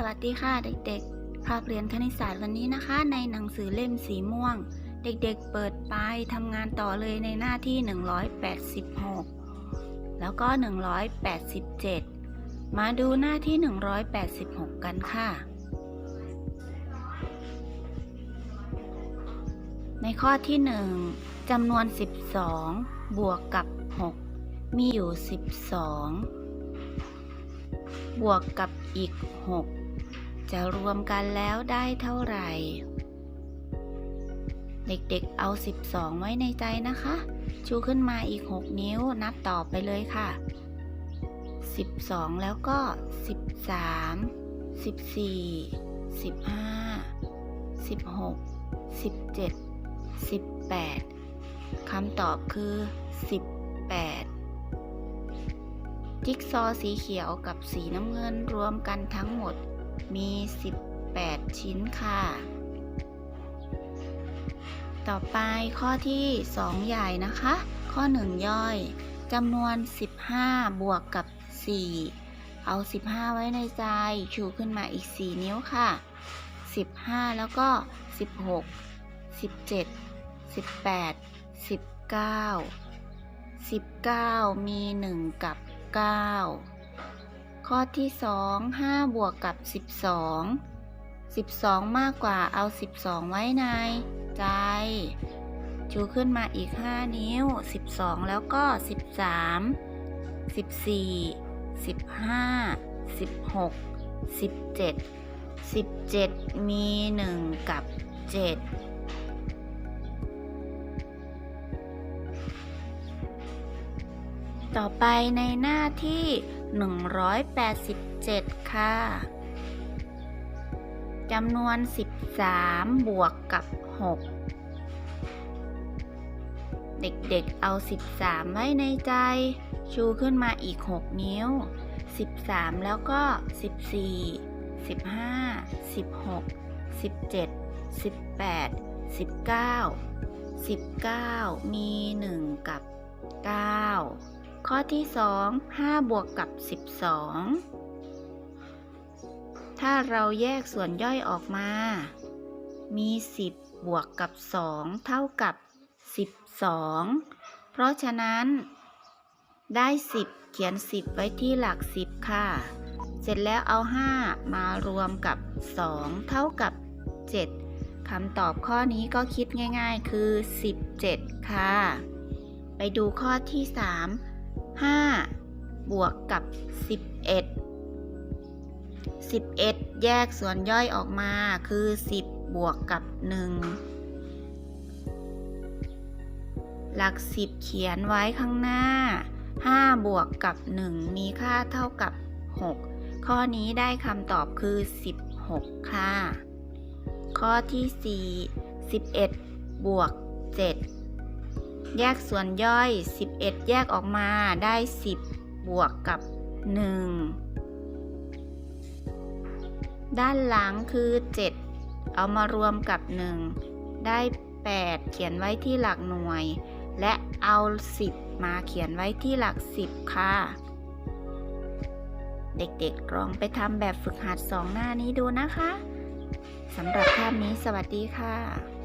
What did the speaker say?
สวัสดีค่ะเด็กๆ ภาคเรียนคณิตศาสตร์วันนี้นะคะ ในหนังสือเล่มสีม่วง เด็กๆเปิดไปทำงานต่อเลยในหน้าที่ 186 แล้วก็ 187 มาดูหน้าที่ 186 กันค่ะ ในข้อที่ 1จำนวน 12 บวกกับ 6 มีอยู่ 12บวกกับอีก 6 จะรวมกันแล้วได้เท่าไหร่ เด็กๆเอา 12 ไว้ในใจนะคะ ชูขึ้นมาอีก 6 นิ้วนับต่อไปเลยค่ะ 12 แล้วก็ 13 14 15 16 17 18คำตอบคือ 18จิ๊กซอว์สีเขียวกับสีน้ำเงินรวมกันทั้งหมด มี 18 ชิ้นค่ะ ต่อไปข้อที่ 2 ใหญ่นะคะ ข้อ 1 ย่อยจำนวน 15 บวกกับ 4 เอา 15 ไว้ในใจ ชูขึ้นมาอีก 4 นิ้วค่ะ 15 แล้วก็ 16 17 18 19 19 มี 1 กับ 9 ข้อที่ 2 5 บวกกับ 12 12 มากกว่าเอา 12 ไว้ในใจ ชูขึ้นมาอีก 5 นิ้ว 12 แล้วก็ 13 14 15 16 17 17 มี 1 กับ 7ต่อไปในหน้าที่ 187 ค่ะจำนวน 13 บวกกับ 6 เด็กๆเอา 13 ไว้ในใจ ชูขึ้นมาอีก 6 นิ้ว 13 แล้วก็ 14 15 16 17 18 19 19 มี 1 กับ อที่ 2 5 บวกกับ 12 ถ้าเราแยกส่วนย่อยออกมา มี 10 บวกกับ 2 เท่ากับ 12 เพราะฉะนั้น ได้ 10 เขียน 10 ไว้ที่หลัก 10 ค่ะ เสร็จแล้วเอา 5 มารวมกับ 2 เท่ากับ 7คำตอบข้อนี้ก็คิดง่าย ๆ คือ 17 ค่ะไปดูข้อที่ 3 5 บวกกับ 11 11 แยกส่วนย่อยออกมาคือ 10 บวกกับ 1 หลัก 10 เขียนไว้ข้างหน้า 5 บวกกับ 1 มีค่าเท่ากับ 6 ข้อนี้ได้คำตอบคือ 16 ค่ะ ข้อที่ 4 11 บวก 7 แยกส่วนย่อย 11 แยกออกมาได้ 10 บวกกับ 1 ด้านหลังคือ 7 เอามารวมกับ 1 ได้ 8 เขียนไว้ที่หลักหน่วย และเอา 10 มาเขียนไว้ที่หลัก 10 ค่ะ เด็กๆลองไปทำแบบฝึกหัดสองหน้านี้ดูนะคะสำหรับภาพนี้สวัสดีค่ะ